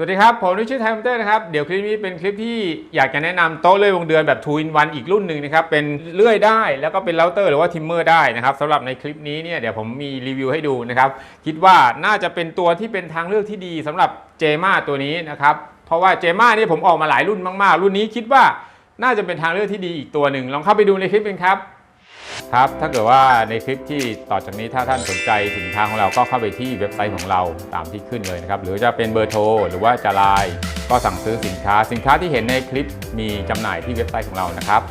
สวัสดีครับ ผมนุชื่อไทม์เตอร์นะครับ เดี๋ยวคลิปนี้เป็นคลิปที่อยากจะแนะนำโต๊ะเลื่อยวงเดือนแบบทูอินวันอีกรุ่นหนึ่งนะครับ เป็นเลื่อยได้แล้วก็เป็นเราเตอร์หรือว่าทิมเมอร์ได้นะครับสำหรับในคลิปนี้เนี่ยเดี๋ยวผมมีรีวิวให้ดูนะครับ คิดว่าน่าจะเป็นตัวที่เป็นทางเลือกที่ดีสำหรับเจม่าตัวนี้นะครับ เพราะว่าเจม่านี่ผมออกมาหลายรุ่นมากๆ รุ่นนี้คิดว่าน่าจะเป็นทางเลือกที่ดีอีกตัวหนึ่งลองเข้าไปดูในคลิปกันครับ ครับถ้าเกิดว่าในคลิปที่ต่อจากนี้ถ้าท่านสนใจสินค้าของเราก็เข้าไปที่เว็บไซต์ของเราตามที่ขึ้นเลยนะครับหรือจะเป็นเบอร์โทรหรือว่าจะไลน์ก็สั่งซื้อสินค้า สินค้าที่เห็นในคลิปมีจำหน่ายที่เว็บไซต์ของเรานะครับ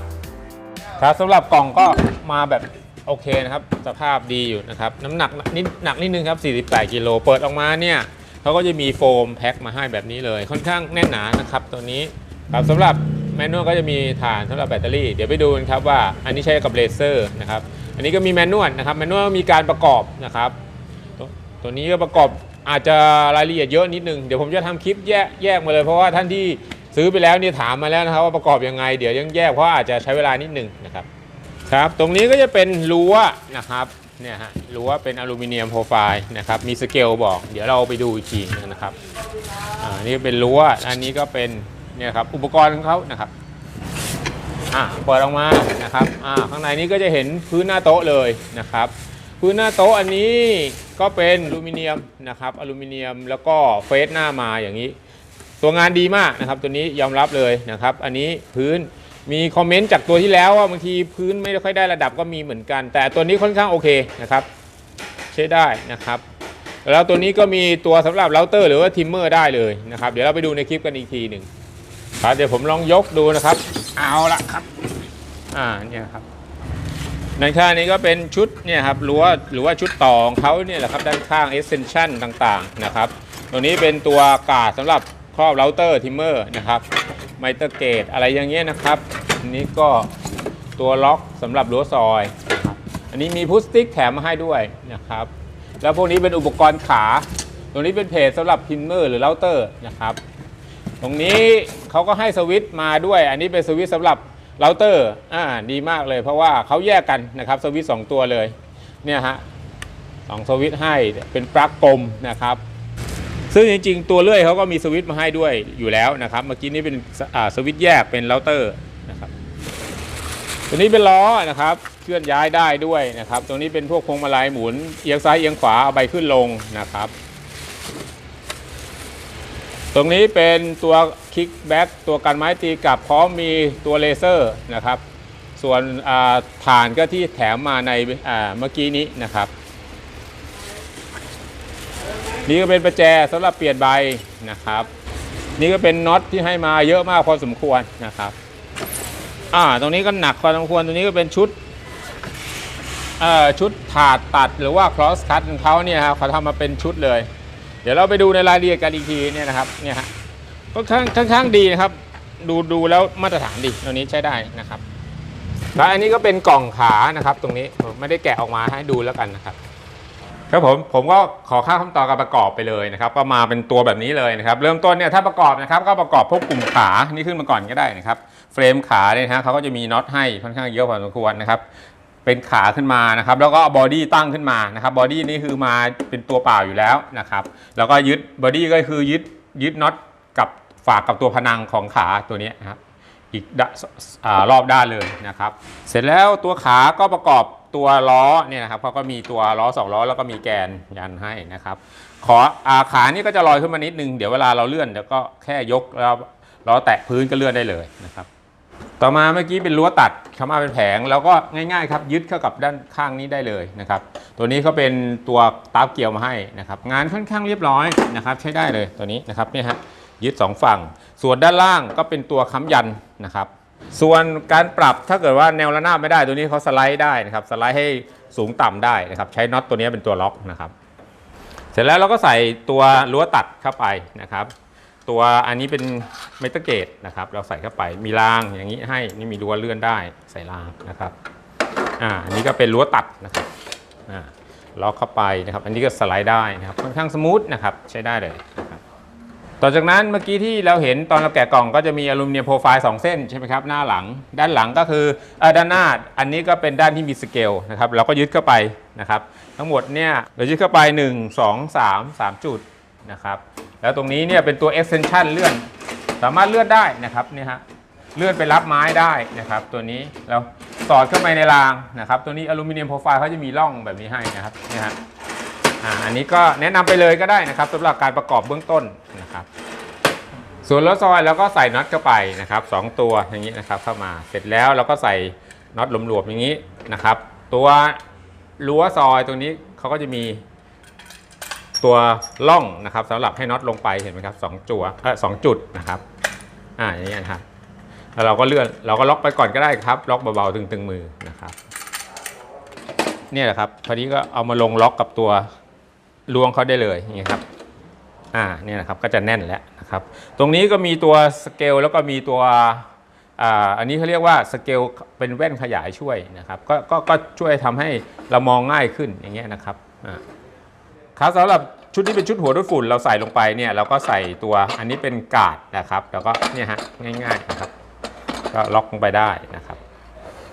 ครับสำหรับกล่องก็มาแบบโอเคนะครับ สภาพดีอยู่นะครับ น้ำหนักนิดหนักนิดนึงครับ 48 กิโล เปิดออกมาเนี่ยเขาก็จะมีโฟมแพ็คมาให้แบบนี้เลย ค่อนข้างแน่นหนานะครับ ตัวนี้ครับสำหรับ แมนนวลก็จะมีฐานสำหรับแบตเตอรี่ เดี๋ยวไปดูกันครับว่าอันนี้ใช้กับเลเซอร์นะครับ อันนี้ก็มีแมนนวลนะครับ แมนนวลมีการประกอบนะครับตัวตัวนี้ก็ประกอบอาจจะรายละเอียดเยอะนิดนึง เดี๋ยวผมจะทำคลิปแยกแยกมาเลย เพราะว่าท่านที่ซื้อไปแล้วเนี่ยถามมาแล้วนะครับว่าประกอบยังไง เดี๋ยวยังแยกเพราะอาจจะใช้เวลานิดนึงนะครับ ครับ ตรงนี้ก็จะเป็นรั้วนะครับ เนี่ยฮะ รั้วเป็นอลูมิเนียมโปรไฟล์นะครับ มีสเกลบอก เดี๋ยวเราไปดูอีกทีนะครับ อ่า นี่เป็นรั้ว อันนี้ก็เป็น เนี่ยครับอุปกรณ์ของเขานะครับอ่าเปิดออกมานะครับอ่าข้างในนี้ก็จะเห็นพื้นหน้าโต๊ะเลยนะครับพื้นหน้าโต๊ะอันนี้ก็เป็นอลูมิเนียมนะครับอลูมิเนียมแล้วก็เฟสหน้ามาอย่างนี้ ตัวงานดีมากนะครับตัวนี้ยอมรับเลยนะครับ อันนี้พื้นมีคอมเมนต์จากตัวที่แล้วว่าบางทีพื้นไม่ค่อยได้ระดับก็มีเหมือนกัน แต่ตัวนี้ค่อนข้างโอเคนะครับใช้ได้นะครับแล้วตัวนี้ก็มีตัวสำหรับเราเตอร์หรือว่าทิมเมอร์ได้เลยนะครับ เดี๋ยวเราไปดูในคลิปกันอีกทีหนึ่ง ครับเดี๋ยวผมลองยกดูนะครับ เอาละครับ อ่าเนี่ยครับด้านข้างนี้ก็เป็นชุดเนี่ยครับรั้วหรือว่าชุดต่อของเขาเนี่ยแหละครับด้านข้าง extension ต่างๆนะครับ ตัวนี้เป็นตัวกาดสำหรับครอบเราเตอร์ทิมเมอร์นะครับไมเตอร์เกตอะไรอย่างเงี้ยนะครับอันนี้ก็ตัวล็อกสำหรับรั้วซอยนะครับอันนี้มีพุสติกแถมมาให้ด้วยนะครับ แล้วพวกนี้เป็นอุปกรณ์ขาตรงนี้เป็นเพจสำหรับพิมเมอร์หรือเราเตอร์นะครับ ตรงนี้เขาก็ให้สวิตช์มาด้วย อันนี้เป็นสวิตช์สำหรับเราเตอร์อ่าดีมากเลย เพราะว่าเขาแยกกันนะครับสวิตช์สองตัวเลยเนี่ยฮะสองสวิตช์ให้เป็นปลั๊กกลมนะครับ ซึ่งจริงๆ ตัวเลื่อยเขาก็มีสวิตช์มาให้ด้วยอยู่แล้วนะครับ เมื่อกี้นี้เป็นสอ่าสวิตช์แยกเป็นเราเตอร์นะครับตัวนี้เป็นล้อนะครับเคลื่อนย้ายได้ด้วยนะครับตรงนี้เป็นพวกพวงมาลัยหมุนเอียงซ้ายเอียงขวาเอาใบขึ้นลงนะครับ ตรงนี้เป็นตัวคิกแบ็กตัวกันไม้ตีกลับพร้อมมีตัวเลเซอร์นะครับ ส่วนฐานก็ที่แถมมาในเมื่อกี้นี้นะครับ นี่ก็เป็นประแจสำหรับเปลี่ยนใบนะครับ นี่ก็เป็นน็อตที่ให้มาเยอะมากพอสมควรนะครับอ่าตรงนี้ก็หนักพอสมควรตรงนี้ก็เป็นชุดชุดถาดตัดหรือว่า cross cut ของเขาเนี่ยครับเขาทำมาเป็นชุดเลย ดี๋ยวเราไปดูในรายละเอียดกันอีกทีเนี่ยนะครับเนี่ยฮะก็ค่อนข้างค่อนข้างดีนะครับ ดูดูแล้วมาตรฐานดีตัวนี้ใช้ได้นะครับแล้วอันนี้ก็เป็นกล่องขานะครับ ตรงนี้ผมไม่ได้แกะออกมาให้ดูแล้วกันนะครับครับผมผมก็ขอค่าขั้นตอนการประกอบไปเลยนะครับ ก็มาเป็นตัวแบบนี้เลยนะครับเริ่มต้นเนี่ยถ้าประกอบนะครับก็ประกอบพวกกลุ่มขานี่ขึ้นมาก่อนก็ได้นะครับ เฟรมขาเนี่ยนะฮะเขาก็จะมีน็อตให้ค่อนข้างเยอะพอสมควรนะครับ เป็นขาขึ้นมานะครับแล้วก็บอดี้ตั้งขึ้นมานะครับบอดี้นี่คือมาเป็นตัวเปล่าอยู่แล้วนะครับแล้วก็ยึดบอดี้ก็คือยึดยึดน็อตกับฝากกับตัวพนังของขาตัวนี้นะครับอีกอรอบด้านเลยนะครับ เสร็จแล้วตัวขาก็ประกอบตัวล้อเนี่ยนะครับเขาก็มีตัวล้อสองล้อแล้วก็มีแกนยันให้นะครับขออาขานี่ก็จะลอยขึ้นมานิดนึงเดี๋ยวเวลาเราเลื่อนเดี๋ยวก็แค่ยกแล้วล้อแตะพื้นก็เลื่อนได้เลยนะครับ ต่อมาเมื่อกี้เป็นรั้วตัดเข้ามาเป็นแผง แล้วก็ง่ายๆครับยึดเข้ากับด้านข้างนี้ได้เลยนะครับ ตัวนี้เขาเป็นตัวตาบเกี่ยวมาให้นะครับ งานค่อนข้างเรียบร้อยนะครับ ใช้ได้เลยตัวนี้นะครับนี่ฮะยึดสองฝั่ง ส่วนด้านล่างก็เป็นตัวค้ำยันนะครับ ส่วนการปรับถ้าเกิดว่าแนวระนาบไม่ได้ตัวนี้เขาสไลด์ได้นะครับสไลด์ให้สูงต่ำได้นะครับใช้น็อตตัวนี้เป็นตัวล็อกนะครับ เสร็จแล้วเราก็ใส่ตัวรั้วตัดเข้าไปนะครับ ตัวอันนี้เป็นเมตาเกตนะครับ เราใส่เข้าไปมีรางอย่างนี้ให้นี่มีรั้วเลื่อนได้ใส่รางนะครับอ่าอันนี้ก็เป็นรั้วตัดนะครับอ่าล็อกเข้าไปนะครับ อันนี้ก็สไลด์ได้นะครับค่อนข้างสมูทนะครับใช้ได้เลยนะครับต่อจากนั้นเมื่อกี้ที่เราเห็นตอนเราแกะกล่องก็จะมีอลูมิเนียมโปรไฟล์ 2 เส้นใช่ไหมครับหน้าหลัง ด้านหลังก็คือเออด้านหน้าอันนี้ก็เป็นด้านที่มีสเกลนะครับเราก็ยึดเข้าไปนะครับ ทั้งหมดเนี่ยเรายึดเข้าไป 1 2 3 3 จุด นะครับ แล้วตรงนี้เนี่ยเป็นตัว extension เลื่อน สามารถเลื่อนได้นะครับเนี่ยฮะเลื่อนไปรับไม้ได้นะครับ ตัวนี้เราสอดเข้าไปในรางนะครับ ตัวนี้อลูมิเนียมโปรไฟล์เขาจะมีร่องแบบนี้ให้นะครับเนี่ยฮะอ่าอันนี้ก็แนะนำไปเลยก็ได้นะครับสำหรับการประกอบเบื้องต้นนะครับ ส่วนล้อซอยเราก็ใส่น็อตเข้าไปนะครับสองตัวอย่างนี้นะครับเข้ามาเสร็จแล้วเราก็ใส่น็อตหลวมๆอย่างนี้นะครับ ตัวรั้วซอยตรงนี้เขาก็จะมี ตัวล่องนะครับสำหรับให้น็อตลงไปเห็นไหมครับสองจั่วเออสองจุดนะครับอ่าอย่างนี้นะครับแล้วเราก็เลื่อนเราก็ล็อกไปก่อนก็ได้ครับ ล็อกเบาๆตึงๆมือนะครับเนี่ยแหละครับพอดีก็เอามาลงล็อกกับตัวลวงเขาได้เลยอย่างนี้ครับอ่าเนี่ยนะครับก็จะแน่นแล้วนะครับ ตรงนี้ก็มีตัวสเกลแล้วก็มีตัวอ่าอันนี้เขาเรียกว่าสเกลเป็นแว่นขยายช่วยนะครับ ก็ก็ก็ช่วยทำให้เรามองง่ายขึ้นอย่างเงี้ยนะครับอ่า ครับสำหรับชุดที่เป็นชุดหัวดูดฝุ่นเราใส่ลงไปเนี่ยเราก็ใส่ตัวอันนี้เป็นกาดนะครับ แล้วก็เนี่ยฮะง่ายๆนะครับ ก็ล็อกลงไปได้นะครับ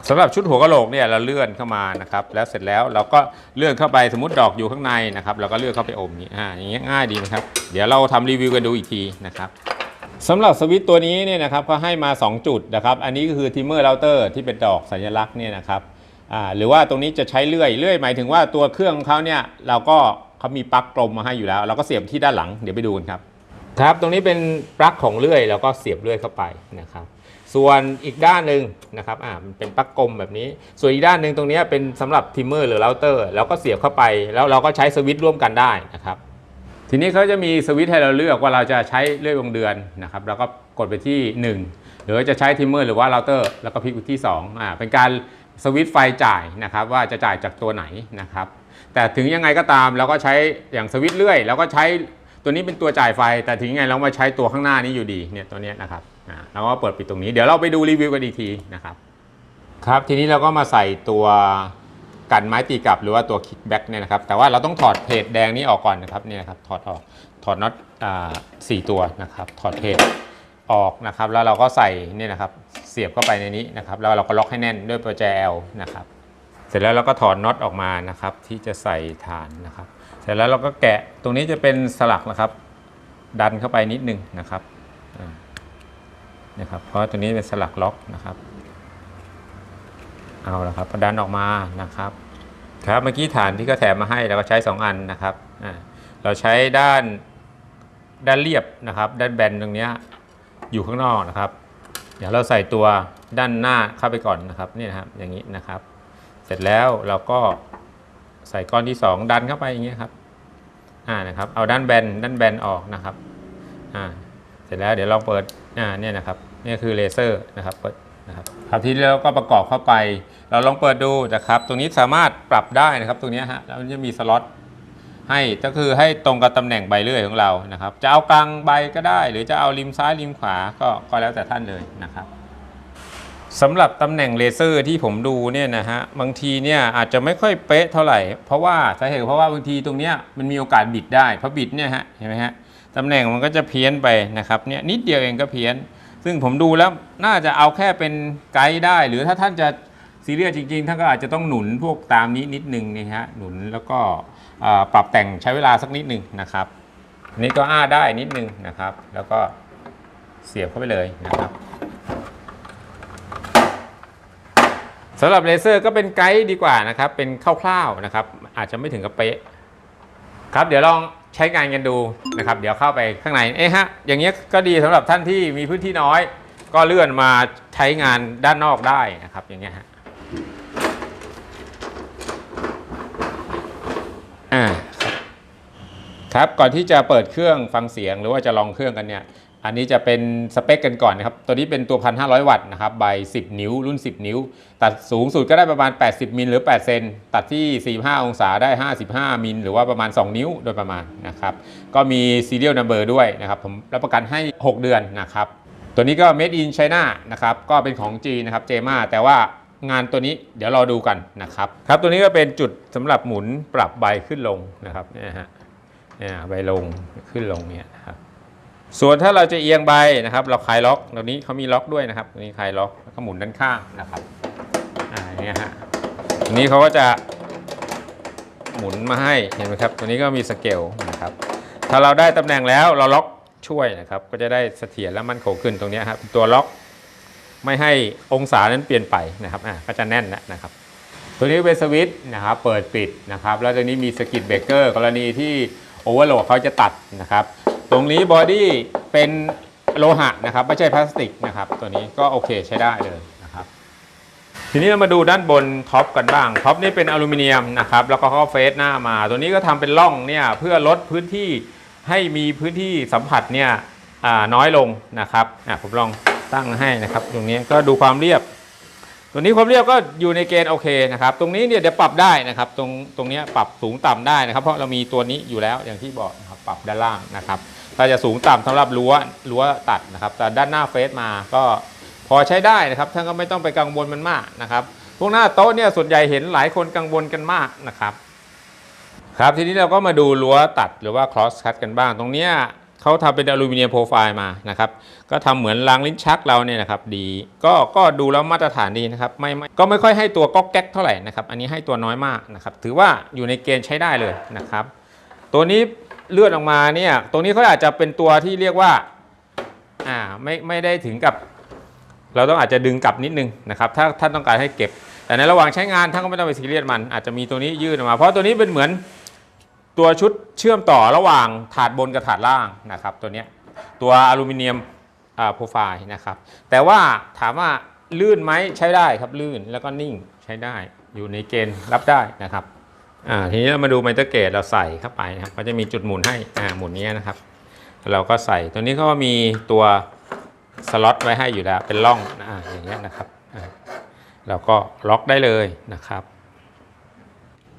สำหรับชุดหัวกะโหลกเนี่ยเราเลื่อนเข้ามานะครับแล้วเสร็จแล้วเราก็เลื่อนเข้าไปสมมติดอกอยู่ข้างในนะครับเราก็เลื่อนเข้าไปอมนี้อ่าอย่างเงี้ยง่ายดีนะครับ เดี๋ยวเราทำรีวิวกันดูอีกทีนะครับสำหรับสวิตตัวนี้เนี่ยนะครับเขาให้มา 2 จุดนะครับอันนี้ก็คือทิมเมอร์เราเตอร์ที่เป็นดอกสัญลักษณ์เนี่ยนะครับอ่าหรือว่าตรงนี้จะใช้เลื่อยเลื่อยหมายถึงว่าตัวเครื่องของเขาเนี่ยเราก็ เขามีปลั๊กกลมมาให้อยู่แล้ว เราก็เสียบที่ด้านหลังเดี๋ยวไปดูกันครับ ครับ ตรงนี้เป็นปลั๊กของเลื่อยแล้วก็เสียบเลื่อยเข้าไปนะครับ ส่วนอีกด้านหนึ่งนะครับอ่ามันเป็นปลั๊กกลมแบบนี้ ส่วนอีกด้านหนึ่งตรงนี้เป็นสำหรับทิมเมอร์หรือเราเตอร์แล้วก็เสียบเข้าไป แล้วเราก็ใช้สวิตช์ร่วมกันได้นะครับทีนี้เขาจะมีสวิตช์ให้เราเลือกว่าเราจะใช้เลื่อยวงเดือนนะครับแล้วก็กดไปที่ 1 หรือว่าจะใช้ทิมเมอร์หรือว่าเราเตอร์ แล้วก็พลิกไปที่2อ่าเป็นการสวิตช์ไฟจ่ายนะครับว่าจะจ่ายจากตัวไหนนะครับ แต่ถึงยังไงก็ตามเราก็ใช้อย่างสวิตช์เลื่อยเราก็ใช้ตัวนี้เป็นตัวจ่ายไฟ แต่ถึงยังไงเรามาใช้ตัวข้างหน้านี้อยู่ดีเนี่ยตัวนี้นะครับอ่าเราก็เปิดปิดตรงนี้เดี๋ยวเราไปดูรีวิวกันอีกทีนะครับครับทีนี้เราก็มาใส่ตัวกันไม้ตีกลับหรือว่าตัวคิกแบ็กเนี่ยนะครับแต่ว่าเราต้องถอดเพจแดงนี้ออกก่อนนะครับเนี่ยนะครับถอดออกถอดน็อตอ่าสี่ตัวนะครับถอดเพจออกนะครับแล้วเราก็ใส่เนี่ยนะครับเสียบเข้าไปในนี้นะครับแล้วเราก็ล็อกให้แน่นด้วยประแจ L นะครับ ร็จแล้วเราก็ถอดน็อตออกมานะครับ ที่จะใส่ฐานนะครับ เสร็จแล้วเราก็แกะตรงนี้จะเป็นสลักนะครับ ดันเข้าไปนิดนึงนะครับนะครับ เพราะตัวนี้เป็นสลักล็อกนะครับเอาละครับดันออกมานะครับ ครับเมื่อกี้ฐานที่เขาแถมมาให้เราก็ใช้ 2 อันนะครับอ่าเราใช้ด้านด้านเรียบนะครับ ด้านแบนตรงนี้อยู่ข้างนอกนะครับ เดี๋ยวเราใส่ตัวด้านหน้าเข้าไปก่อนนะครับนี่นะครับอย่างนี้นะครับ เสร็จแล้วเราก็ใส่ก้อนที่ 2 ดันเข้าไปอย่างเงี้ยครับอ่านะครับ เอาด้านแบนด้านแบนออกนะครับอ่าเสร็จแล้วเดี๋ยวลองเปิดอ่าเนี่ยนะครับนี่คือเลเซอร์นะครับเปิดนะครับครับที่แล้วก็ประกอบเข้าไป เราลองเปิดดูนะครับ ตรงนี้สามารถปรับได้นะครับ ตรงนี้ฮะแล้วมันจะมีสล็อตให้ก็คือให้ตรงกับตำแหน่งใบเลื่อยของเรานะครับ จะเอากลางใบก็ได้ หรือจะเอาริมซ้ายริมขวาก็ก็แล้วแต่ท่านเลยนะครับ สำหรับตำแหน่งเลเซอร์ที่ผมดูเนี่ยนะฮะบางทีเนี่ยอาจจะไม่ค่อยเป๊ะเท่าไหร่ เพราะว่าสาเหตุเพราะว่าบางทีตรงเนี้ยมันมีโอกาสบิดได้เพราะบิดเนี่ยฮะเห็นไหมฮะตำแหน่งมันก็จะเพี้ยนไปนะครับเนี่ยนิดเดียวเองก็เพี้ยน ซึ่งผมดูแล้วน่าจะเอาแค่เป็นไกด์ได้ หรือถ้าท่านจะซีเรียสจริงๆท่านก็อาจจะต้องหนุนพวกตามนี้นิดนึงนี่ฮะหนุนแล้วก็ปรับแต่งใช้เวลาสักนิดนึงนะครับอันนี่ก็อ้าได้นิดนึงนะครับ แล้วก็เสียบเข้าไปเลยนะครับ สำหรับเลเซอร์ก็เป็นไกด์ดีกว่านะครับ เป็นคร่าวๆนะครับ อาจจะไม่ถึงกับเป๊ะครับเดี๋ยวลองใช้งานกันดูนะครับ เดี๋ยวเข้าไปข้างในเอ๊ะฮะอย่างเงี้ยก็ดีสำหรับท่านที่มีพื้นที่น้อย ก็เลื่อนมาใช้งานด้านนอกได้นะครับ อย่างเงี้ยฮะอ่าครับก่อนที่จะเปิดเครื่องฟังเสียงหรือว่าจะลองเครื่องกันเนี่ย อันนี้จะเป็นสเปคกันก่อนนะครับ ตัวนี้เป็นตัว 1,500 วัตต์นะครับใบ 10 นิ้ว รุ่น 10 นิ้ว ตัดสูงสุดก็ได้ประมาณ 80 มิลหรือ 8 เซน ตัดที่ 45 องศาได้ 55 มิลหรือว่าประมาณ 2 นิ้วโดยประมาณนะครับ ก็มี serial number ด้วยนะครับ ผมรับประกันให้ 6 เดือนนะครับ ตัวนี้ก็ made in China นะครับ ก็เป็นของจีนนะครับ เจมาแต่ว่างานตัวนี้เดี๋ยวรอดูกันนะครับ ครับ ตัวนี้ก็เป็นจุดสำหรับหมุนปรับใบขึ้นลงนะครับ เนี่ยฮะ เนี่ยใบลงขึ้นลงเนี่ย ส่วนถ้าเราจะเอียงใบนะครับ เราคลายล็อกตรงนี้เขามีล็อกด้วยนะครับตรงนี้คลายล็อกแล้วก็หมุนด้านข้างนะครับอ่าเนี่ยฮะตรงนี้เขาก็จะหมุนมาให้เห็นไหมครับตัวนี้ก็มีสเกลนะครับ ถ้าเราได้ตำแหน่งแล้วเราล็อกช่วยนะครับ ก็จะได้เสถียรและมั่นคงขึ้นตรงนี้ครับตัวล็อกไม่ให้องศานั้นเปลี่ยนไปนะครับอะก็จะแน่นแล้วนะครับ ตัวนี้เป็นสวิตช์นะครับเปิดปิดนะครับ แล้วตัวนี้มีสกิตเบรกเกอร์กรณีที่โอเวอร์โหลดเขาจะตัดนะครับ ตรงนี้บอดี้เป็นโลหะนะครับไม่ใช่พลาสติกนะครับ ตัวนี้ก็โอเคใช้ได้เลยนะครับ ทีนี้เรามาดูด้านบนท็อปกันบ้างท็อปนี่เป็นอลูมิเนียมนะครับแล้วก็เขาเฟสหน้ามา ตัวนี้ก็ทำเป็นร่องเนี่ยเพื่อลดพื้นที่ให้มีพื้นที่สัมผัสเนี่ยน้อยลงนะครับผมลองตั้งให้นะครับ ตรงนี้ก็ดูความเรียบ ตัวนี้ความเรียบก็อยู่ในเกณฑ์โอเคนะครับ ตรงนี้เนี่ยเดี๋ยวปรับได้นะครับ ตรงตรงนี้ปรับสูงต่ำได้นะครับ เพราะเรามีตัวนี้อยู่แล้วอย่างที่บอกนะครับปรับด้านล่างนะครับ ถ้าจะสูงต่ำสำหรับรั้วรั้วตัดนะครับ แต่ด้านหน้าเฟสมาก็พอใช้ได้นะครับท่านก็ไม่ต้องไปกังวลมันมากนะครับ พวกหน้าโต๊ะเนี่ยส่วนใหญ่เห็นหลายคนกังวลกันมากนะครับ ครับทีนี้เราก็มาดูรั้วตัดหรือว่า cross cut กันบ้าง ตรงเนี้ยเขาทำเป็นอลูมิเนียมโปรไฟล์มานะครับ ก็ทำเหมือนรางลิ้นชักเราเนี่ยนะครับ ดี ก็ก็ดูแล้วมาตรฐานดีนะครับ ไม่ไม่ก็ไม่ค่อยให้ตัวก๊อกแก๊กเท่าไหร่นะครับ อันนี้ให้ตัวน้อยมากนะครับ ถือว่าอยู่ในเกณฑ์ใช้ได้เลยนะครับ ตัวนี้ เลื่อนออกมาเนี่ย ตรงนี้เขาอาจจะเป็นตัวที่เรียกว่า อ่า ไม่ไม่ได้ถึงกับ เราต้องอาจจะดึงกลับนิดนึงนะครับ ถ้าท่านต้องการให้เก็บ แต่ในระหว่างใช้งานท่านก็ไม่ต้องไปซีเรียสมัน อาจจะมีตัวนี้ยื่นออกมา เพราะตัวนี้เป็นเหมือนตัวชุดเชื่อมต่อระหว่างถาดบนกับถาดล่างนะครับ ตัวนี้ตัวอลูมิเนียมอ่าโปรไฟล์นะครับ แต่ว่าถามว่าลื่นไหมใช้ได้ครับลื่นแล้วก็นิ่งใช้ได้อยู่ในเกณฑ์รับได้นะครับ อ่าทีนี้เรามาดูไมเตอร์เกตเราใส่เข้าไปนะครับก็จะมีจุดหมุนให้อ่าหมุนนี้นะครับ เราก็ใส่ตัวนี้เขาก็มีตัวสล็อตไว้ให้อยู่แล้วเป็นร่องอ่าอย่างเงี้ยนะครับอ่าเราก็ล็อกได้เลยนะครับ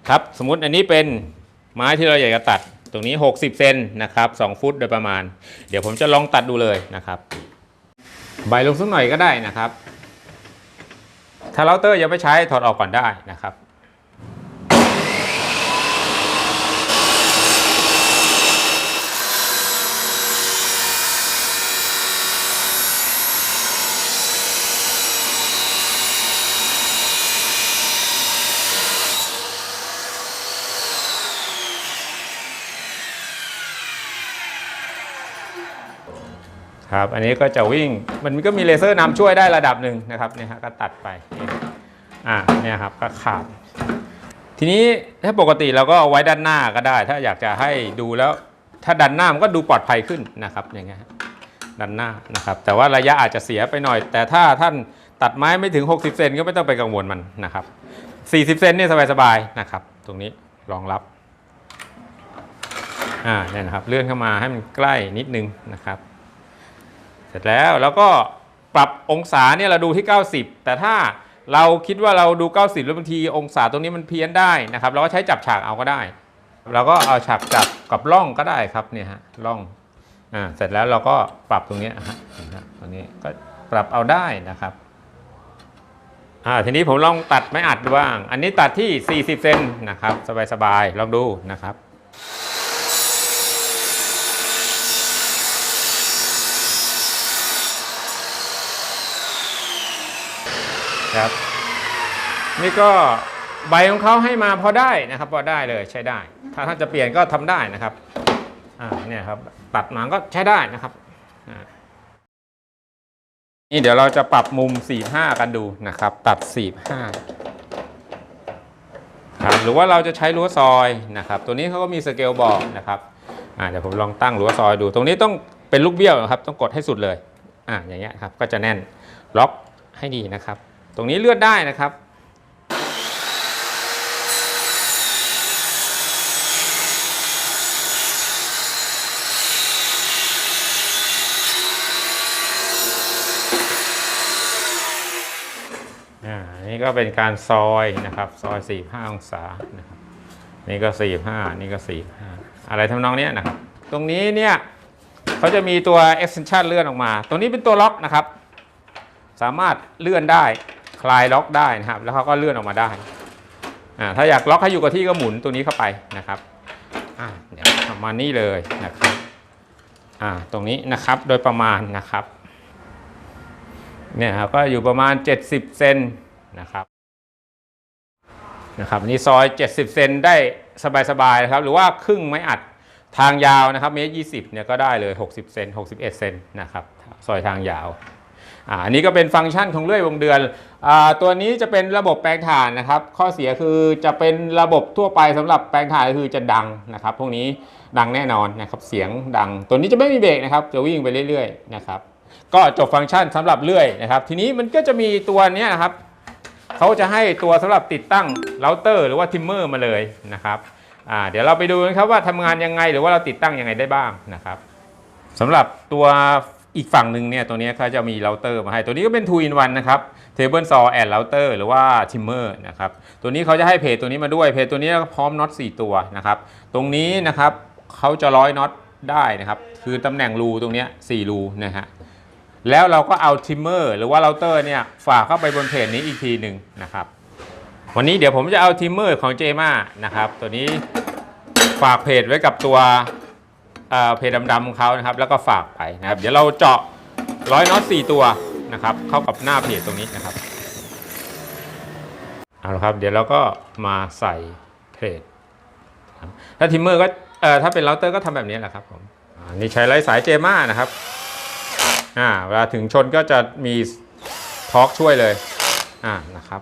ครับสมมุติอันนี้เป็นไม้ที่เราอยากจะตัดตรงนี้ 60 เซนนะครับ 2 ฟุตโดยประมาณ เดี๋ยวผมจะลองตัดดูเลยนะครับ ใบลงสักหน่อยก็ได้นะครับ ถ้าเราเตอร์ยังไม่ใช้ถอดออกก่อนได้นะครับ ครับอันนี้ก็จะวิ่งมันก็มีเลเซอร์นำช่วยได้ระดับหนึ่งนะครับเนี่ยฮะก็ตัดไปอ่าเนี่ยครับก็ขาด ทีนี้ถ้าปกติเราก็เอาไว้ด้านหน้าก็ได้ ถ้าอยากจะให้ดูแล้วถ้าดันหน้ามันก็ดูปลอดภัยขึ้นนะครับอย่างเงี้ยดันหน้านะครับแต่ว่าระยะอาจจะเสียไปหน่อย แต่ถ้าท่านตัดไม้ไม่ถึง 60 เซนก็ไม่ต้องไปกังวลมันนะครับ 40 เซนเนี่ยสบายๆนะครับ ตรงนี้รองรับอ่าเนี่ยนะครับเลื่อนเข้ามาให้มันใกล้นิดนึงนะครับ ร็จแล้วแล้วก็ปรับองศาเนี่ยเราดูที่ 90 แต่ถ้าเราคิดว่าเราดู 90 แล้วบางทีองศาตรงนี้มันเพี้ยนได้นะครับ เราก็ใช้จับฉากเอาก็ได้ เราก็เอาฉากจับกับร่องก็ได้ครับเนี่ยฮะร่องอ่าเสร็จแล้วเราก็ปรับตรงนี้ฮะเห็นไหมฮะตรงนี้ก็ปรับเอาได้นะครับอ่าทีนี้ผมลองตัดไม้อัดดูบ้าง อันนี้ตัดที่ 40 เซนนะครับ สบายๆลองดูนะครับ ครับ นี่ก็ใบของเขาให้มาพอได้นะครับ พอได้เลยใช้ได้ ถ้าท่านจะเปลี่ยนก็ทำได้นะครับอ่าเนี่ยครับตัดมาก็ใช้ได้นะครับนี่เดี๋ยวเราจะปรับมุม 45 กันดูนะครับ ตัด 45ครับหรือว่าเราจะใช้รั้วซอยนะครับ ตัวนี้เขาก็มีสเกลบอกนะครับอ่าเดี๋ยวผมลองตั้งรั้วซอยดู ตรงนี้ต้องเป็นลูกเบี้ยวนะครับ ต้องกดให้สุดเลยอ่าอย่างเงี้ยครับก็จะแน่นล็อกให้ดีนะครับ ตรงนี้เลือดได้นะครับ นี่ก็เป็นการซอยนะครับ ซอย 45 องศานะครับนี่ก็ 45 นี่ก็ 45 อะไรทำนองเนี้ยนะครับ ตรงนี้เนี่ยเขาจะมีตัว extension เลื่อนออกมา ตรงนี้เป็นตัวล็อกนะครับ สามารถเลื่อนได้ ลายล็อกได้นะครับ แล้วเขาก็เลื่อนออกมาได้อ่าถ้าอยากล็อกให้อยู่กับที่ก็หมุนตัวนี้เข้าไปนะครับอ่าเดี๋ยวประมาณนี้เลยนะครับอ่าตรงนี้นะครับโดยประมาณนะครับเนี่ยครับก็อยู่ประมาณ 70 เซนนะครับนะครับนี่ซอย 70 เซนได้สบายๆนะครับ หรือว่าครึ่งไม้อัดทางยาวนะครับเมตรยี่สิบเนี่ยก็ได้เลย 60 เซน61 เซนนะครับซอยทางยาว อันนี้ก็เป็นฟังก์ชันของเลื่อยวงเดือนอตัวนี้จะเป็นระบบแปลงถ่านนะครับ ข้อเสียคือจะเป็นระบบทั่วไปสำหรับแปลงถ่านก็คือจะดังนะครับ พวกนี้ดังแน่นอนนะครับ เสียงดัง ตัวนี้จะไม่มีเบรกนะครับ จะวิ่งไปเรื่อยๆนะครับ ก็จบฟังก์ชันสำหรับเลื่อยนะครับ ทีนี้มันก็จะมีตัวนี้นะครับเขาจะให้ตัวสำหรับติดตั้งเราเตอร์หรือว่าทิมเมอร์มาเลยนะครับเดี๋ยวเราไปดูกันครับว่าทำงานยังไงหรือว่าเราติดตั้งยังไงได้บ้างนะครับสำหรับตัว อีกฝั่งหนึ่งเนี่ยตัวนี้เขาจะมีเราเตอร์มาให้ ตัวนี้ก็เป็น 2 in 1นะครับ Table Saw and Router หรือว่า Timmer นะครับ ตัวนี้เขาจะให้เพจตัวนี้มาด้วย เพจตัวนี้พร้อมน็อต4ตัวนะครับ ตรงนี้นะครับเขาจะร้อยน็อตได้นะครับ คือตำแหน่งรูตรงนี้4รูนะฮะ แล้วเราก็เอาทิมเมอร์หรือว่าเราเตอร์เนี่ยฝากเข้าไปบนเพจนี้อีกทีหนึ่งนะครับ วันนี้เดี๋ยวผมจะเอาทิมเมอร์ของเจมานะครับ ตัวนี้ฝากเพจไว้กับตัว เพจดำๆของเขานะครับ แล้วก็ฝากไปนะครับ เดี๋ยวเราเจาะร้อยน็อต4ตัวนะครับ เข้ากับหน้าเพจตรงนี้นะครับเอาละครับ เดี๋ยวเราก็มาใส่เพจถ้าทิมเมอร์ก็เอ่อถ้าเป็นเราเตอร์ก็ทำแบบนี้แหละครับผมนนี้ใช้ไร้สายเจมานะครับอ่าเวลาถึงชนก็จะมีทอร์กช่วยเลยอ่านะครับ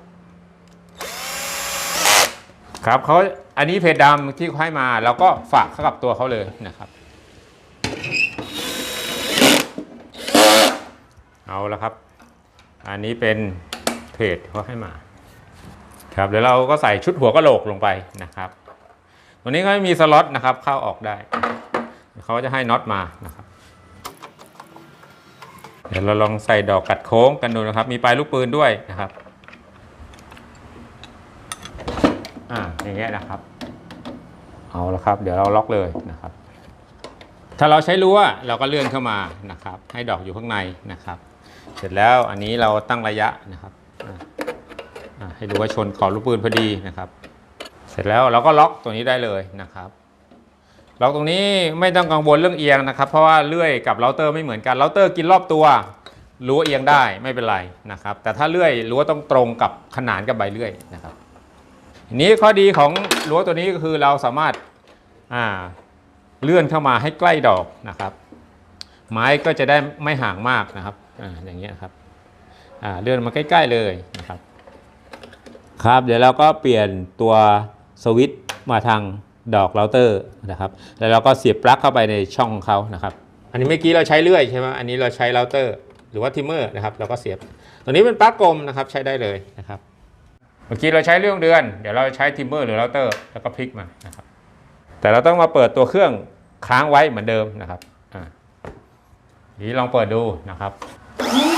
ครับเขาอันนี้เพจดำที่เขาให้มาเราก็ฝากเข้ากับตัวเขาเลยนะครับ เอาละครับ อันนี้เป็นเพจเขาให้มา ครับเดี๋ยวเราก็ใส่ชุดหัวกะโหลกลงไปนะครับ ตัวนี้ก็ไม่มีสล็อตนะครับเข้าออกได้ เขาจะให้น็อตมานะครับเดี๋ยวเราลองใส่ดอกกัดโค้งกันดูนะครับ มีปลายลูกปืนด้วยนะครับอ่าอย่างเงี้ยนะครับ เอาละครับ เดี๋ยวเราล็อกเลยนะครับ ถ้าเราใช้รั้วเราก็เลื่อนเข้ามานะครับ ให้ดอกอยู่ข้างในนะครับ เสร็จแล้วอันนี้เราตั้งระยะนะครับให้ดูว่าชนขอบลูกปืนพอดีนะครับ เสร็จแล้วเราก็ล็อกตัวนี้ได้เลยนะครับล็อกตรงนี้ไม่ต้องกังวลเรื่องเอียงนะครับ เพราะว่าเลื่อยกับเราเตอร์ไม่เหมือนกันเราเตอร์กินรอบตัวรั้วเอียงได้ไม่เป็นไรนะครับ แต่ถ้าเลื่อยรั้วต้องตรงกับขนานกับใบเลื่อยนะครับนี้ข้อดีของรั้วตัวนี้ก็คือเราสามารถาเลื่อนเข้ามาให้ใกล้ดอกนะครับ ไม้ก็จะได้ไม่ห่างมากนะครับ อ่าอย่างเงี้ยครับอ่าเลื่อนมาใกล้ ๆเลยนะครับ ครับเดี๋ยวเราก็เปลี่ยนตัวสวิตช์มาทางดอกเราเตอร์นะครับ แล้วเราก็เสียบปลั๊กเข้าไปในช่องของเขานะครับ อันนี้เมื่อกี้เราใช้เลื่อยใช่ไหมอันนี้เราใช้เราเตอร์หรือว่าทิมเมอร์นะครับ เราก็เสียบ ตัวนี้เป็นปลั๊กกลมนะครับใช้ได้เลยนะครับ เมื่อกี้เราใช้เรื่องเดือน เดี๋ยวเราใช้ทิมเมอร์หรือเราเตอร์แล้วก็พลิกมานะครับ แต่เราต้องมาเปิดตัวเครื่องค้างไว้เหมือนเดิมนะครับ อ่าทีนี้ลองเปิดดูนะครับ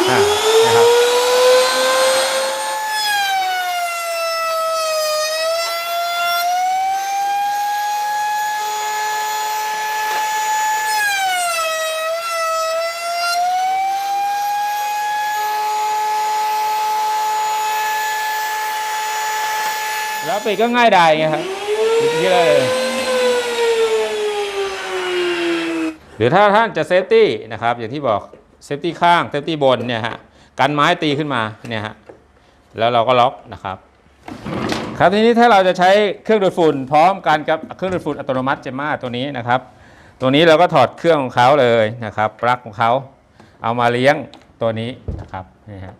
นะครับแล้วปิดก็ง่ายดายไงครับปิดอย่เลย หรือถ้าท่านจะเซฟตี้นะครับ อย่างที่บอก เซฟตี้ข้างเซฟตี้บนเนี่ยฮะกันไม้ตีขึ้นมาเนี่ยฮะแล้วเราก็ล็อกนะครับครับทีนี้ถ้าเราจะใช้เครื่องดูดฝุ่นพร้อมกันกับเครื่องดูดฝุ่นอัตโนมัติเจม่าตัวนี้นะครับ ตัวนี้เราก็ถอดเครื่องของเขาเลยนะครับปลั๊กของเขาเอามาเลี้ยงตัวนี้นะครับนี่ฮะ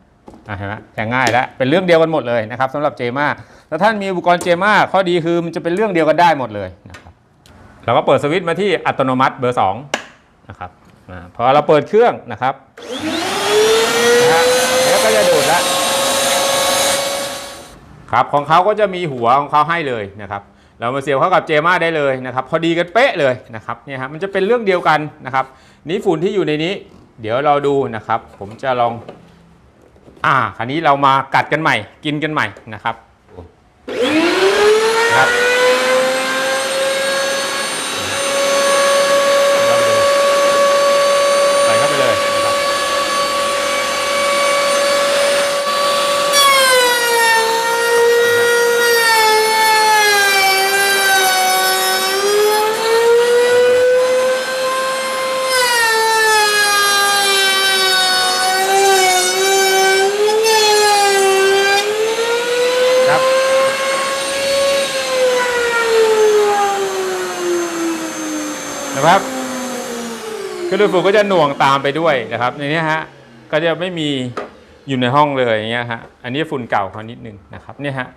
อะเห็นไหมง่ายแล้วเป็นเรื่องเดียวกันหมดเลยนะครับสำหรับเจมาถ้าท่านมีอุปกรณ์เจมาข้อดีคือมันจะเป็นเรื่องเดียวกันได้หมดเลยนะครับเราก็เปิดสวิตช์มาที่อัตโนมัติเบอร์2นะครับ พอเราเปิดเครื่องนะครับนะแล้วก็จะดูดล้วครับของเขาก็จะมีหัวของเขาให้เลยนะครับ เรามาเสียบเข้ากับเจมาได้เลยนะครับ พอดีกันเป๊ะเลยนะครับเนี่ยครับมันจะเป็นเรื่องเดียวกันนะครับ นี้ฝุ่นที่อยู่ในนี้ เดี๋ยวเราดูนะครับ ผมจะลอง อ่า คราวนี้เรามากัดกันใหม่ กินกันใหม่นะครับนะครับใส่เข้าไปเลยนะครับ ครับ ครับ คือดูฝุ่นก็จะหน่วงตามไปด้วยนะครับ ในนี้ฮะก็จะไม่มีอยู่ในห้องเลยอย่างเงี้ยฮะอันนี้ฝุ่นเก่าเขานิดนึงนะครับเนี่ยฮะ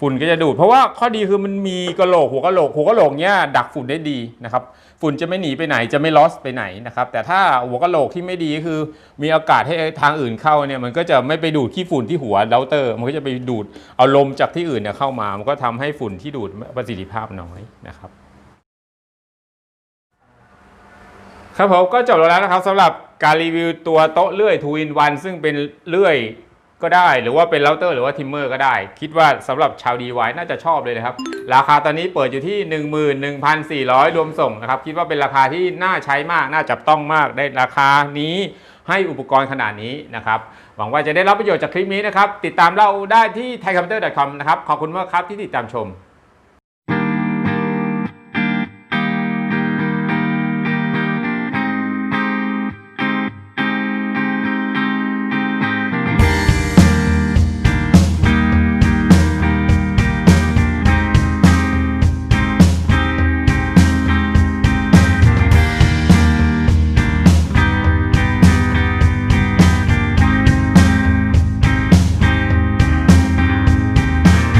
ฝุ่นก็จะดูด เพราะว่าข้อดีคือมันมีกระโหลกหัวกระโหลกหัวกระโหลกเนี้ยดักฝุ่นได้ดีนะครับฝุ่นจะไม่หนีไปไหนจะไม่ลอสไปไหนนะครับแต่ถ้าหัวกระโหลกที่ไม่ดีก็คือ มีอากาศให้ทางอื่นเข้าเนี่ยมันก็จะไม่ไปดูดขี้ฝุ่นที่หัวเราเตอร์ มันก็จะไปดูดเอาลมจากที่อื่นเนี่ยเข้ามา มันก็ทำให้ฝุ่นที่ดูดประสิทธิภาพน้อยนะครับ ครับผมก็จบแล้วนะครับสำหรับการรีวิวตัวโต๊ะเลื่อย2 in 1ซึ่งเป็นเลื่อยก็ได้หรือว่าเป็นเราเตอร์หรือว่าทิมเมอร์ก็ได้ คิดว่าสำหรับชาว DIY น่าจะชอบเลยนะครับ ราคาตอนนี้เปิดอยู่ที่ 11,400 รวมส่งนะครับ คิดว่าเป็นราคาที่น่าใช้มาก น่าจับต้องมากได้ราคานี้ให้อุปกรณ์ขนาดนี้นะครับ หวังว่าจะได้รับประโยชน์จากคลิปนี้นะครับ ติดตามเราได้ที่ thaiComputer.com นะครับ ขอบคุณมากครับที่ติดตามชม